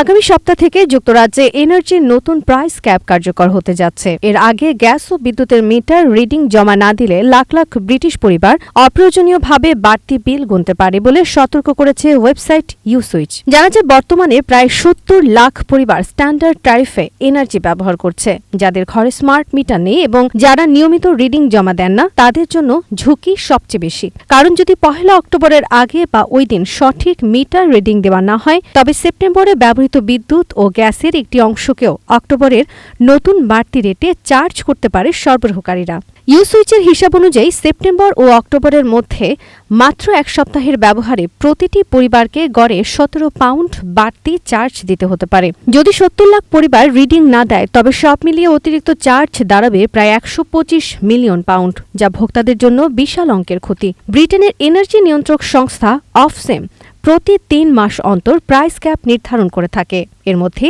আগামী সপ্তাহ থেকে যুক্তরাজ্যে এনার্জির নতুন প্রাইস ক্যাপ কার্যকর হতে যাচ্ছে। এর আগে গ্যাস ও বিদ্যুতের মিটার রিডিং জমা না দিলে লাখ লাখ ব্রিটিশ পরিবার অপ্রয়োজনীয়ভাবে বাড়তি বিল গুনতে পারে বলে সতর্ক করেছে ওয়েবসাইট ইউসুইচ। জানা যায়, বর্তমানে প্রায় সত্তর লাখ পরিবার স্ট্যান্ডার্ড ট্যারিফে এনার্জি ব্যবহার করছে। যাদের ঘরে স্মার্ট মিটার নেই এবং যারা নিয়মিত রিডিং জমা দেন না, তাদের জন্য ঝুঁকি সবচেয়ে বেশি। কারণ যদি পহেলা অক্টোবরের আগে বা ওই দিন সঠিক মিটার রিডিং দেওয়া না হয়, তবে সেপ্টেম্বরে ব্যবহৃত বিদ্যুৎ ও গ্যাসের একটি অংশকেও অক্টোবরের নতুন বাড়তি রেটে চার্জ করতে পারে সরবরাহকারীরা। ইউসুইচের হিসাব অনুযায়ী সেপ্টেম্বর ও অক্টোবরের মধ্যে মাত্র এক সপ্তাহের ব্যবহারে প্রতিটি পরিবারকে গড়ে সতেরো পাউন্ড বাড়তি চার্জ দিতে হতে পারে। যদি সত্তর লাখ পরিবার রিডিং না দেয়, তবে সব মিলিয়ে অতিরিক্ত চার্জ দাঁড়াবে প্রায় একশো পঁচিশ মিলিয়ন পাউন্ড, যা ভোক্তাদের জন্য বিশাল অঙ্কের ক্ষতি। ব্রিটেনের এনার্জি নিয়ন্ত্রক সংস্থা অফসেম প্রতি তিন মাস অন্তর প্রাইস ক্যাপ নির্ধারণ করে থাকে। এর মধ্যে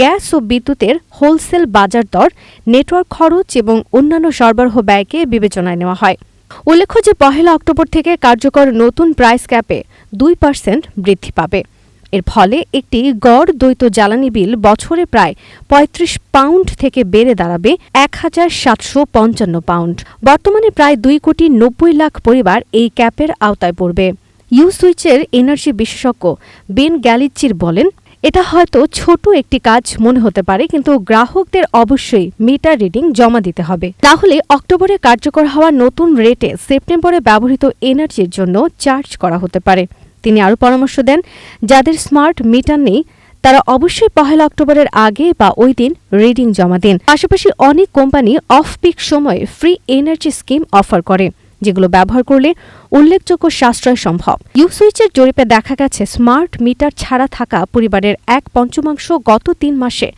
গ্যাস ও বিদ্যুতের হোলসেল বাজার দর নেটওয়ার্ক খরচ এবং অন্যান্য সরবরাহ ব্যয়কে বিবেচনায় নেওয়া হয়। উল্লেখ্য যে পহেলা অক্টোবর থেকে কার্যকর নতুন প্রাইস ক্যাপে দুই পার্সেন্ট বৃদ্ধি পাবে। এর ফলে একটি গড় দ্বৈত জ্বালানি বিল বছরে প্রায় পঁয়ত্রিশ পাউন্ড থেকে বেড়ে দাঁড়াবে এক হাজার সাতশো পঞ্চান্ন পাউন্ড বর্তমানে প্রায় দুই কোটি নব্বই লাখ পরিবার এই ক্যাপের আওতায় পড়বে। ইউ সুইচের এনার্জি বিশেষজ্ঞ বেন গ্যালিচির বলেন, এটা হয়তো ছোট একটি কাজ মনে হতে পারে, কিন্তু গ্রাহকদের অবশ্যই মিটার রিডিং জমা দিতে হবে। তাহলে অক্টোবরে কার্যকর হওয়া নতুন রেটে সেপ্টেম্বরে ব্যবহৃত এনার্জির জন্য চার্জ করা হতে পারে। তিনি আরও পরামর্শ দেন, যাদের স্মার্ট মিটার নেই, তারা অবশ্যই পহেলা অক্টোবরের আগে বা ওই দিন রিডিং জমা দিন। পাশাপাশি অনেক কোম্পানি অফ পিক সময়ে ফ্রি এনার্জি স্কিম অফার করে। যেগুলো ব্যবহার করলে উল্লেখযোগ্য সাশ্রয় সম্ভব। ইউসুইচের জরিপে দেখা গেছে স্মার্ট মিটার ছাড়া থাকা পরিবারের এক পঞ্চমাংশ গত তিন মাসে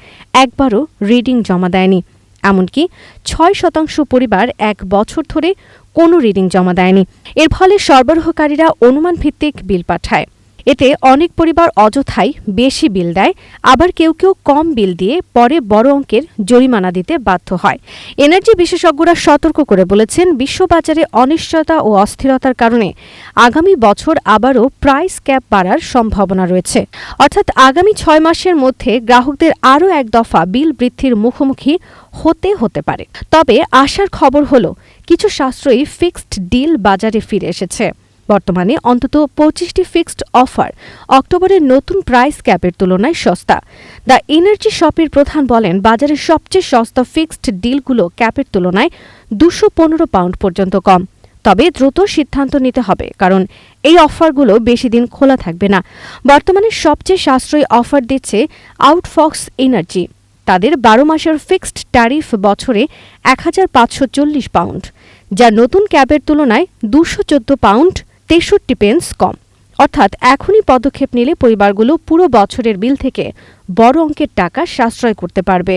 একবারও রিডিং জমা দেয়নি। এমনকি ছয় শতাংশ পরিবার এক বছর ধরে কোনো রিডিং জমা দেয়নি। এর ফলে সরবরাহকারীরা অনুমান ভিত্তিক বিল পাঠায়। এতে অনেক পরিবার অযথাই বেশি বিল দেয়, আবার কেউ কেউ কম বিল দিয়ে পরে বড় অঙ্কের জরিমানা দিতে বাধ্য হয়। এনার্জি বিশেষজ্ঞরা সতর্ক করে বলেছেন বিশ্ববাজারে অনিশ্চয়তা ও অস্থিরতার কারণে আগামী বছর আবারও প্রাইস ক্যাপ বাড়ার সম্ভাবনা রয়েছে। অর্থাৎ আগামী ছয় মাসের মধ্যে গ্রাহকদের আরও এক দফা বিল বৃদ্ধির মুখোমুখি হতে হতে পারে। তবে আশার খবর হল, কিছু সাশ্রয়ী ফিক্সড ডিল বাজারে ফিরে এসেছে। বর্তমানে অন্তত পঁচিশটি ফিক্সড অফার। অক্টোবরের নতুন প্রাইস ক্যাপের তুলনায় সস্তা। দ্য এনার্জি শপের প্রধান বলেন বাজারের সবচেয়ে সস্তা ফিক্সড ডিলগুলো ক্যাপের তুলনায় দুশো পনেরো পাউন্ড পর্যন্ত কম। তবে দ্রুত সিদ্ধান্ত নিতে হবে, কারণ এই অফারগুলো বেশি দিন খোলা থাকবে না। বর্তমানে সবচেয়ে সাশ্রয়ী অফার দিচ্ছে আউটফক্স এনার্জি। তাদের বারো মাসের ফিক্সড ট্যারিফ বছরে এক হাজার পাঁচশো চল্লিশ পাউন্ড, যা নতুন ক্যাবের তুলনায় দুশো চোদ্দ পাউন্ড তেষট্টি পেন্স কম। অর্থাৎ এখনই পদক্ষেপ নিলে পরিবারগুলো পুরো বছরের বিল থেকে বড় অঙ্কের টাকা সাশ্রয় করতে পারবে।